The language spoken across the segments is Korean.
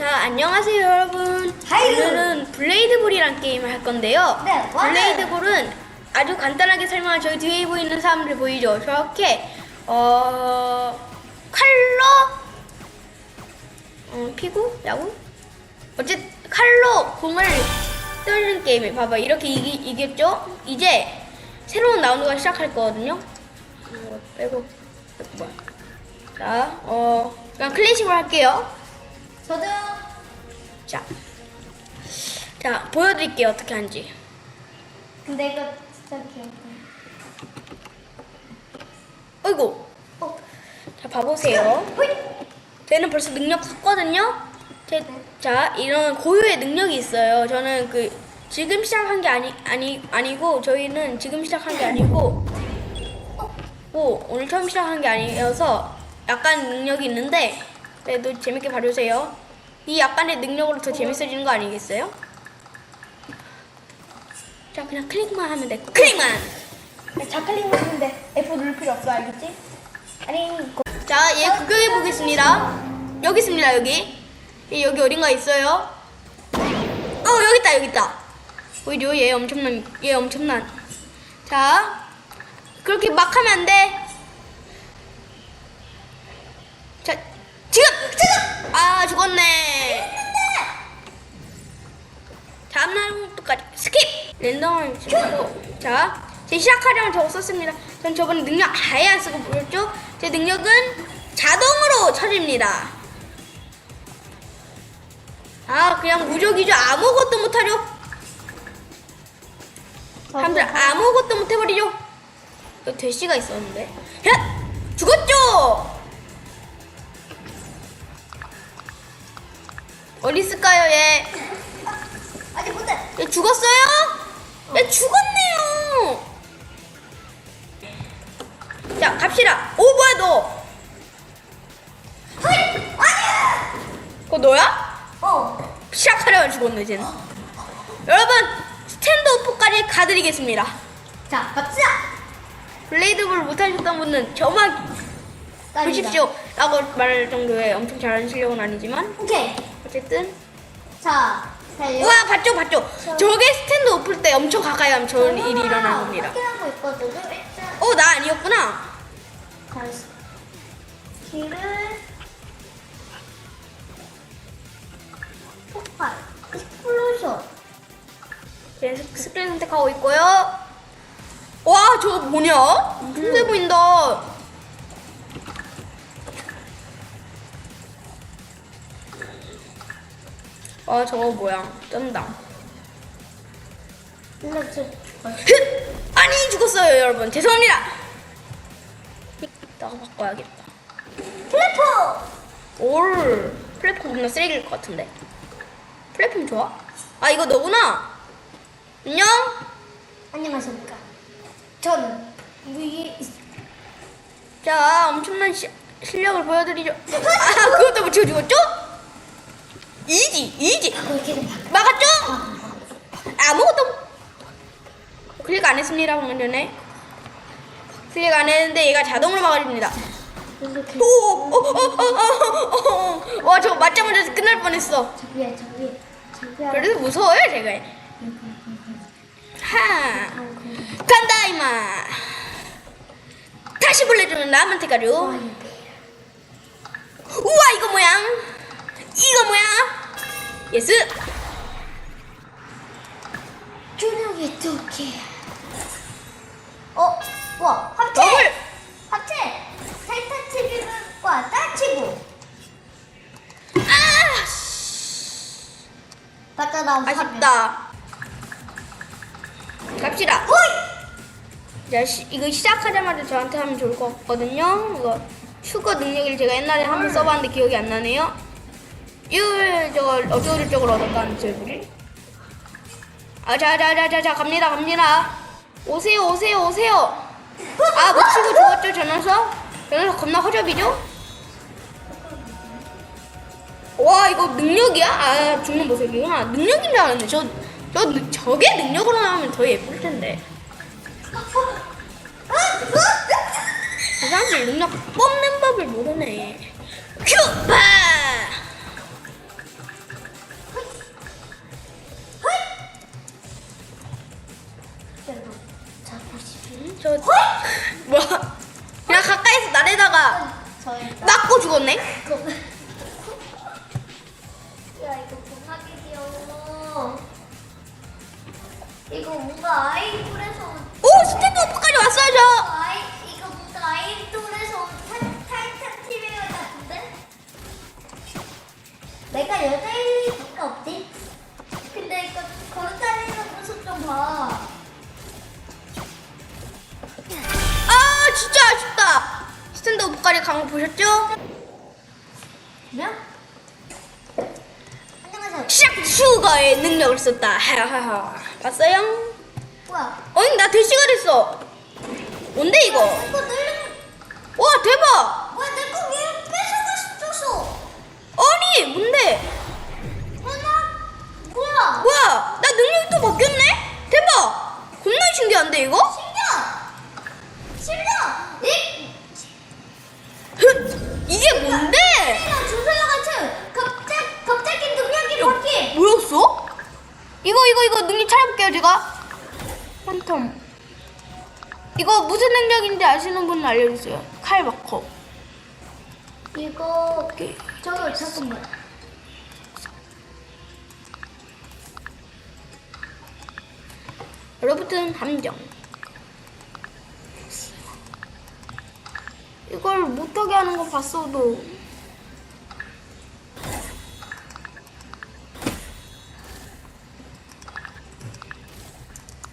자, 안녕하세요, 여러분. 하이. 오늘은 블레이드볼이란 게임을 할 건데요. 네. 블레이드볼은 아주 간단하게 설명할 저희 뒤에 보이는 사람들 보이죠? 저렇게 어 칼로 어, 피구, 야구, 어쨌든 칼로 공을 뜨는 게임을 봐봐. 이렇게 이기, 이겼죠? 이제 새로운 라운드가 시작할 거거든요. 이거 빼고 뭐야? 자, 어 그냥 클래식으로 할게요. 저도 자, 자 보여드릴게요 어떻게 하는지. 근데 이거 진짜 귀엽다. 어이구, 어, 자 봐보세요. 호이. 저는 벌써 능력 썼거든요. 제, 자, 이런 고유의 능력이 있어요. 저는 그 지금 시작한 게 아니 아니 아니고 저희는 지금 시작한 게 아니고 뭐 오늘 처음 시작한 게 아니어서 약간 능력이 있는데 그래도 재밌게 봐주세요. 이 약간의 능력으로 더 재밌어지는 거 아니겠어요? 자, 그냥 클릭만 하면 돼. 클릭만. 자클릭 했는데 F 누를 필요 없어 알겠지? 아니 이거 자, 얘 구경해 보겠습니다. 여기 있습니다, 여기. 얘 여기 어딘가 있어요. 어, 여기 있다, 여기 있다. 보이죠? 얘 엄청난, 얘 엄청난. 자, 그렇게 막 하면 안 돼. 자, 지금! 지금! 아, 죽었네. 다음 라운드까지 스킵! 랜덤을 치고 자, 제 시작하려면 저거 썼습니다. 전 저번에 능력 아예 안 쓰고 보였죠? 제 능력은 자동으로 쳐집니다. 아, 그냥 무적이죠. 아무것도 못하죠. 사람들 아무것도 못해버리죠. 여기 대시가 있었는데. 야! 죽었죠? 어디 있을까요, 얘? 아직 못해. 얘 죽었어요? 얘 죽었네요. 자, 갑시다. 오, 뭐야, 너? 호이. 아니야. 그거 너야? 어. 시작하려면 죽었네, 쟤는. 여러분, 스탠드오프까지 가드리겠습니다. 자 갑시다. 블레이드볼 못하셨던 분은 저만 보십시오. 라고 말할 정도의 엄청 잘하는 실력은 아니지만, 오케이. 어쨌든. 자. 자 우와, 봤죠, 봤죠? 저게 스탠드 오플 때 엄청 가까이 하면 저런 일이 일어나는 겁니다. 확인하고 있거든요. 일단 어, 나 아니었구나. 자 길을 폭발 익스플로션 네, 스- 스크린 선택하고 있고요. 와, 저거 뭐냐? 엄청 세 보인다. 아, 저거 뭐야? 쩐다. 아니, 죽었어요, 여러분. 죄송합니다. 나가 바꿔야겠다. 플래퍼 올. 플랫폼 존나 쓰레기일 것 같은데. 플랫폼 좋아? 아, 이거 너구나. 안녕? 안녕하십니까 전 위에 있- 자, 엄청난 시, 실력을 보여드리죠. 아, 그것도 못 치고 죽었죠? 이지, 이지. 막았죠? 아무것도 클릭 안 했습니다, 방금 전에. 클릭 안 했는데 얘가 자동으로 막아줍니다. 이렇게 오, 오, 오, 오, 오, 오, 오. 와, 저거 맞자마자 끝날 뻔했어. 저 위에 저 위에 저 위에 그래서 무서워요, 제가. 하, 간다, 이마. 다시 불러주는 남한테 가려. 우와 이거 뭐야? 이거 뭐야? 예스. 준혁이 두 개 어? 와 합체 더블. 합체 타이타치기과 따치고 아 맞다 나 아쉽다. 갑시다. 호이 자 시, 이거 시작하자마자 저한테 하면 좋을 것 같거든요. 이거 휴거 능력을 제가 옛날에 한번 써봤는데 기억이 안 나네요. 율 저걸 어쩌고저쩌고 얻었다는 제보리. 아자자자자자 갑니다 갑니다. 오세요 오세요 오세요. 아 못 치고 죽었죠 저 녀석? 저 녀석 겁나 허접이죠? 와 이거 능력이야? 아 죽는 모습이구나. 능력인 줄 알았는데 저, 저 능- 저게 능력으로 나오면 더 예쁠 텐데. 그 사람들 능력 뽑는 법을 모르네. 큐! 파! 저 뭐야? 야 가까이서 나래다가 저희가 낚고 죽었네. 야 이거 뭐 도사기 귀여워 이거 뭔가 아이 능력을 썼다. 하하하. 봤어요? 뭐야? 어이 나 대시가 됐어. 뭔데 이거? 이거 늘린 와 대박. 뭐야 내 거 왜 뺏어갔어? 아니 뭔데? 하나? 뭐야? 뭐야? 나 능력이 또 바뀌었네? 대박. 겁나 신기한데 이거? 신기하! 신기하! 이 흑! 이게 뭔데? 신기하 주소와 같은 갑자기 갑자기 능력이 바뀌. 뭐였어? 이거 이거 이거 능력 찾아볼게요 제가. 팬텀. 이거 무슨 능력인지 분 알려주세요. 칼바커. 이거 오케이. 저거 잠깐만. 여러분 함정. 이걸 못하게 하는 거 봤어도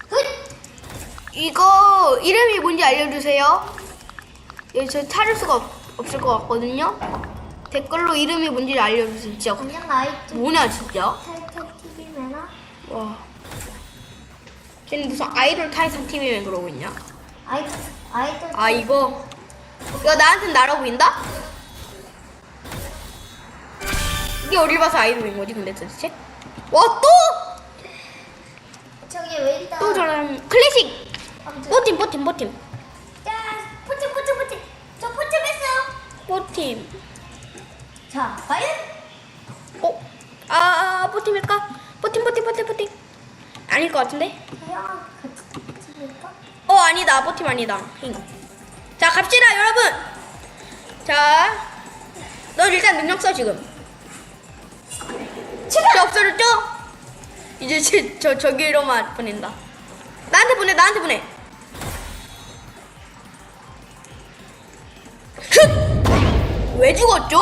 훗! 이거 이름이 뭔지 알려주세요. 예, 저 찾을 수가 없, 없을 것 같거든요. 댓글로 이름이 뭔지 알려주세요. 진짜 그냥 아이트 뭐냐 진짜. 타이탄 TV 매나? 와. 쟤는 무슨 아이돌 타이탄 TV면 그러고 있냐? 아이트 아 이거 이거 나한테 날아 보인다? 이게 어디 봐서 아이돌인 거지 근데 도대체? 와 또! 저기 왜 있다? 또 저런 클래식 아무튼 뽀팀 뽀팀 뽀팀 뽀팀 자 과연 어? 아, 아 뽀팀일까? 뽀팀 뽀팀 뽀팀 뽀팀 아닐 것 같은데? 과연? 어 아니다 뽀팀 아니다 힝. 자 갑시다 여러분 자 너 일단 능력 써 지금 저 없어졌죠? 이제 제, 저 저기로만 보낸다 나한테 보내 나한테 보내 왜 죽었죠?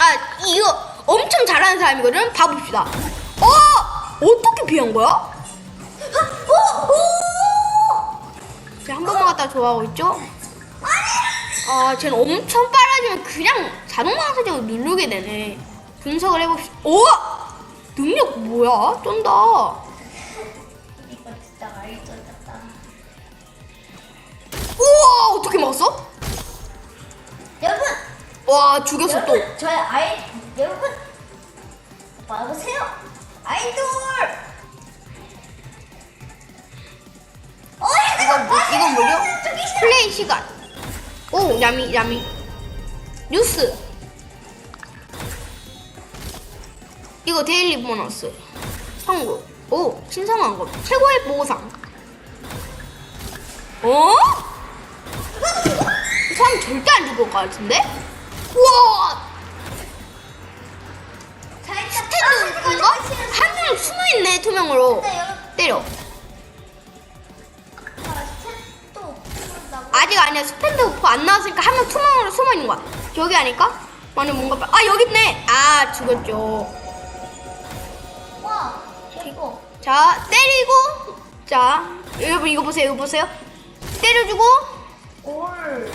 아 이거 엄청 잘하는 사람이거든 봐봅시다 어 어떻게 피한 거야? 오! 오! 제가 한 번만 갖다 좋아하고 있죠? 아, 쟤는 엄청 빨라지면 그냥 자동 방사적으로 누르게 되네. 분석을 해봅시다. 오! 능력 뭐야? 쩐다. 우와! 어떻게 막았어? 여러분, 와, 죽였어 또. 여러분, 저의 아이 여러분 봐보세요. 아이돌. 어, 이건, 뭐- 이건 뭐죠? 플레이 시간. 오, 야미, 야미. 뉴스. 이거 데일리 보너스. 선물. 오, 신성한 것. 최고의 보상. 어? 이 사람 절대 안 죽을 것 같은데? 우와! 스탠드 그거? 한명 숨어있네, 투명으로. 때려. 아직 아니야. 스탠드 오프 안 나왔으니까 한 명 투명으로 숨어 있는 거야. 저기 아닐까? 만약 뭔가 봐- 아 여기 있네. 아 죽었죠. 와, 이거. 자 때리고 자 여러분 이거 보세요. 이거 보세요. 때려주고 올.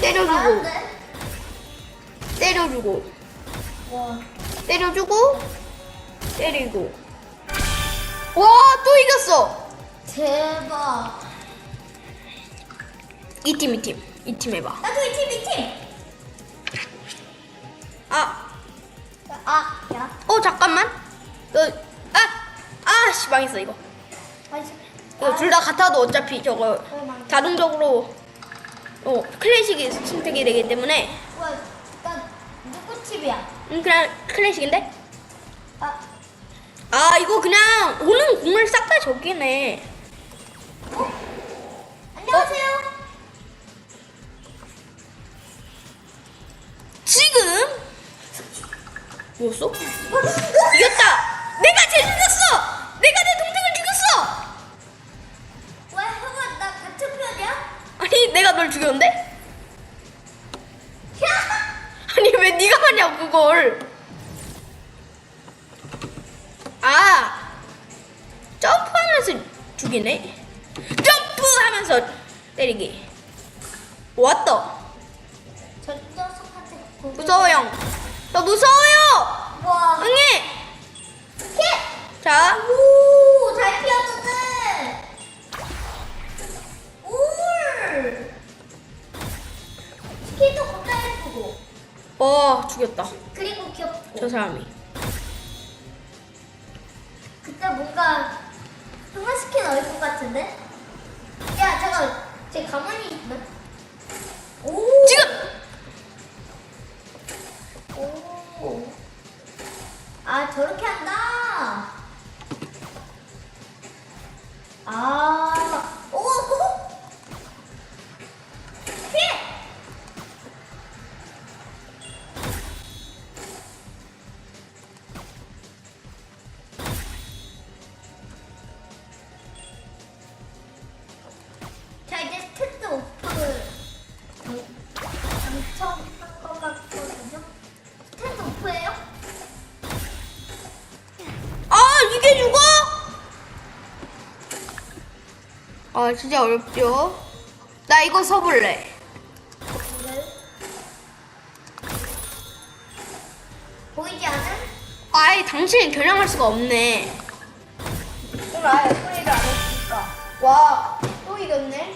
때려주고. 때려주고 와. 때려주고 때리고. 와 또 이겼어. 대박. 이 팀 이 팀 이 팀 해봐. 나도 이 팀, 이 팀. 아 아, 야. 어 잠깐만. 너아 아씨 망했어 이거. 아니, 이거 둘 다 같아도 어차피 저거 어. 자동적으로 어 클래식이 선택이 되기 때문에. 와, 나 누구 팀이야? 음 그냥 클래식인데? 아, 아 이거 그냥 오는 공을 싹 다 저기네. 안녕하세요. 지금? 뭐였어 이겼다 내가 쟤 죽였어 내가 내 동생을 죽였어 왜 형아 나 같은 편이야? 아니 내가 널 죽였는데 야! 하냐고 그걸 아 점프하면서 죽이네 점프하면서 때리기 왔다 저 녀석한테 고개- 무서워요 저 무서워요 와. 응애 키! 자 오, 잘 피었는데. 울. 키도 겁나 예쁘고. 어 죽였다 그리고 귀엽고. 저 사람이 그때 뭔가 흉마 스킨 얼굴 같은데? 야, 잠깐. 쟤 가만히 있네. 오. 지금 오. 아, 저렇게 한다. 아 진짜 어렵죠? 나 이거 서볼래. 보이지 않은? 아이 당신이 겨냥할 수가 없네. 그럼 아예 소리를 안 했으니까. 와 또 이겼네?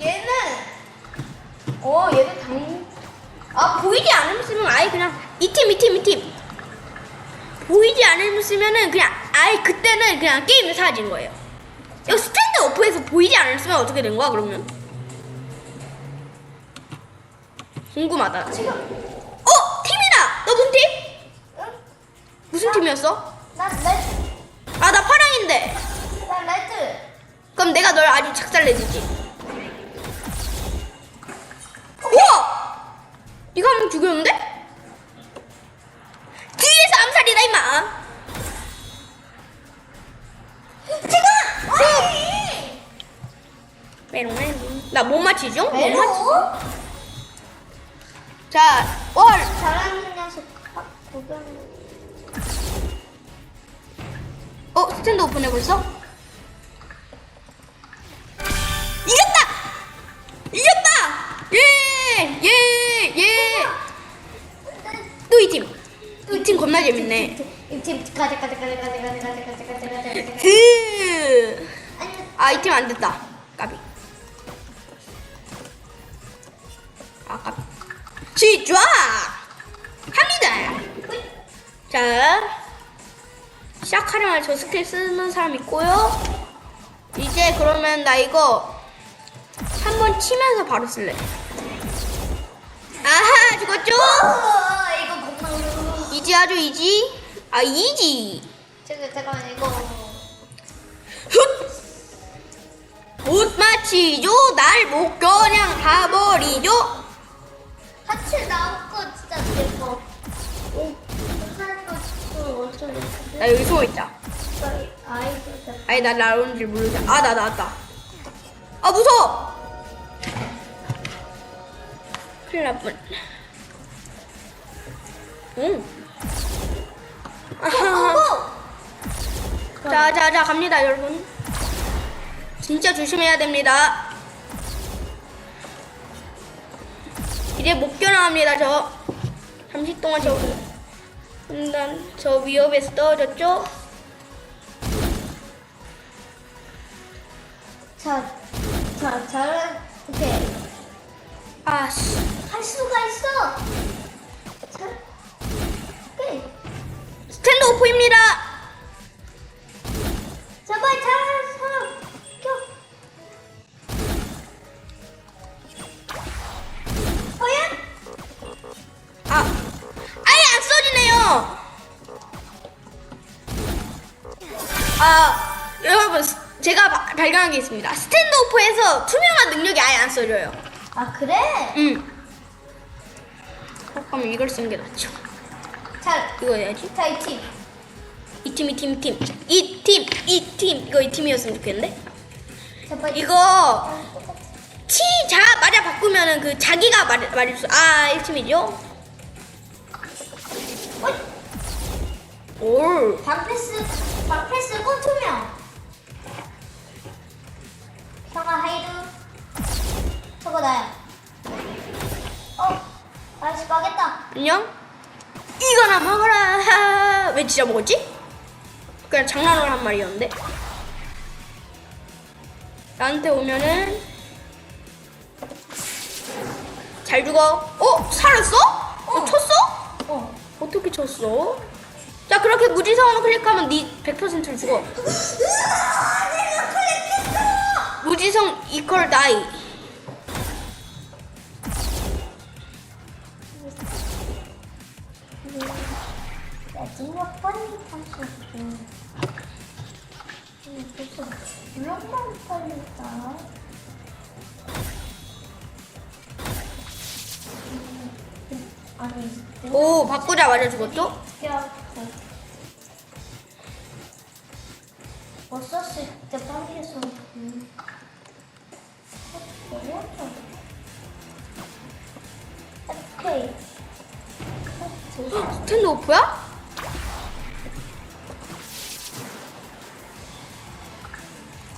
얘는 어 얘는 당 아 보이지 않으면 아예 그냥 이 팀 이 팀 이 팀. 보이지 않으면 그냥 아예 그때는 그냥 게임이 사라진 거예요. 이거 스탠드 오프에서 보이지 않으면 어떻게 된 거야 그러면 궁금하다 지금 어 팀이다 너 무슨 팀? 응? 무슨 팀이었어? 난 레드, 아 나 파랑인데 난 레드. 그럼 내가 널 아주 작살내주지 우와 네가 한명 죽였는데? 메롱메롱 나못 맞히죠? 못 메로? 맞히 자, 월 잘하는 녀석 딱 구경. 어? 스탠드 오픈해 벌써? 이겼다! 이겼다! 예! 예! 예! 또 이 팀. 이 팀 겁나 재밌네. 이팀 가자 가자 가자 가자 가자 가자 가자 가자 가자 가자. 으. 아니 아, 이 팀 안 됐다. 까비. 시좌! 합니다! 자, 시작하려면 저 스킬 쓰는 사람 있고요. 이제 그러면 나 이거 한 번 치면서 바로 쓸래. 아하, 죽었죠? 어, 이거 겁나. 이지 하죠, 이지? 아, 이지. 잠깐 잠깐만 이거. 훗! 못 맞히죠? 날 못 그냥 가버리죠? 하체 나올 거 진짜 예뻐. 오, 하는 거 진짜 어쩌 나 여기 숨어 있자. 아이들 다 아니, 나 나오는 줄 모르자. 아, 나 나왔다. 아, 무서워! 큰일 날 뻔. 응. 아하. 고! 자, 자, 자, 갑니다, 여러분. 진짜 조심해야 됩니다. 이제 못 겨나갑니다, 저. 잠시 동안 저, 일단 저 위협에서 떨어졌죠? 자, 자, 잘, 오케이. 아, 씨. 할 수가 있어. 자, 오케이. 스탠드 오프입니다. 발견한 게 있습니다. 스탠드 오프에서 투명한 능력이 아예 안 써져요. 아 그래? 응. 그럼 이걸 쓰는 게 낫죠. 자, 이거 해야지. 자, 이 팀. 이 팀, 이 팀, 이 팀. 이 팀, 이 팀. 이거 이 팀이었으면 좋겠는데? 제발 이거 치자마자 바꾸면은 그 자기가 말, 말일 수. 아, 1 팀이죠? 어이. 올. 방패스 방패스 꽃투명 형아 하이드 저거 나야 어 아저씨 가겠다 안녕? 이거나 먹어라. 왜 진짜 먹었지? 그냥 장난으로 한 말이었는데. 나한테 오면은 잘 죽어. 어? 살았어? 어, 쳤어? 어 어떻게 쳤어? 자 그렇게 무지성으로 클릭하면 네 100%를 죽어. 무지성 이퀄 아니 오 바꾸자마자 죽었죠? 뭐 썼을 때 빨리 해서 스탠드 오프야?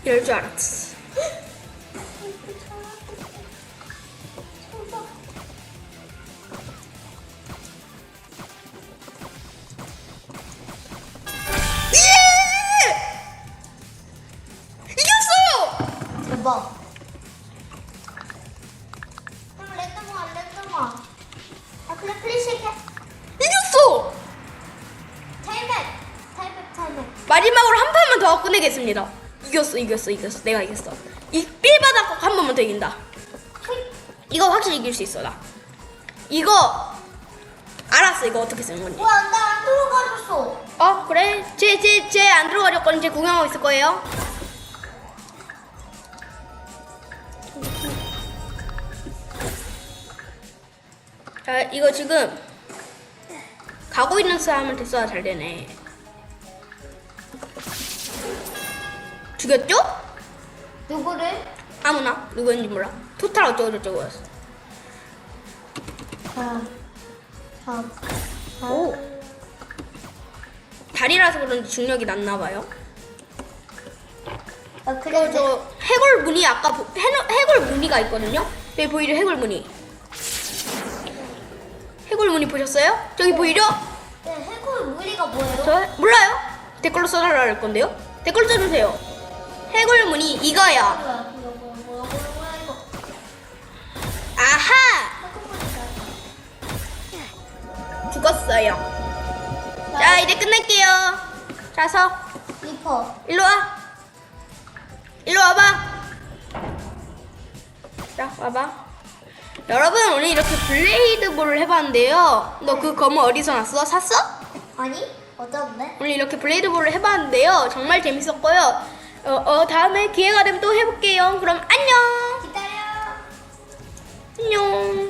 이럴 줄 알았어. 마지막으로 한 판만 더 끝내겠습니다. 이겼어, 이겼어, 이겼어. 내가 이겼어. 이 삘바닥 한 번만 더 이긴다. 이거 확실히 이길 수 있어, 나. 이거 알았어, 이거 어떻게 쓰는 건지. 와 나 안 들어가졌어. 어, 그래? 제, 제, 제안 들어가졌거든. 제 구경하고 있을 거예요. 자, 이거 지금 가고 있는 사람을 됐어야 잘 되네. 죽였죠? 누구를? 아무나 누구였는지 몰라. 토탈 어쩌고 저쩌고였어. 자, 자, 자. 오. 달이라서 그런지 중력이 낮나 봐요. 아그 그래 저 해골 무늬 아까 보- 해노- 해골 무늬가 있거든요. 여기 보이죠 해골 무늬. 해골 무늬 보셨어요? 저기 보이죠? 네, 해골 무늬가 뭐예요? 저 몰라요. 댓글로 써달라 할 건데요. 댓글 써주세요. 해골 무늬 이거야. 뭐야, 뭐야, 뭐야, 뭐야, 뭐야, 뭐야, 이거. 아하. 죽었어요. 자 이제 끝낼게요. 자서 리퍼. 일로 와. 일로 와봐. 자, 와봐. 여러분, 오늘 이렇게 블레이드볼을 해봤는데요. 너 그 검은 어디서 났어? 샀어? 아니? 어떤데? 오늘 이렇게 블레이드볼을 해봤는데요. 정말 재밌었고요. 어, 어, 다음에 기회가 되면 또 해볼게요. 그럼 안녕! 기다려. 안녕!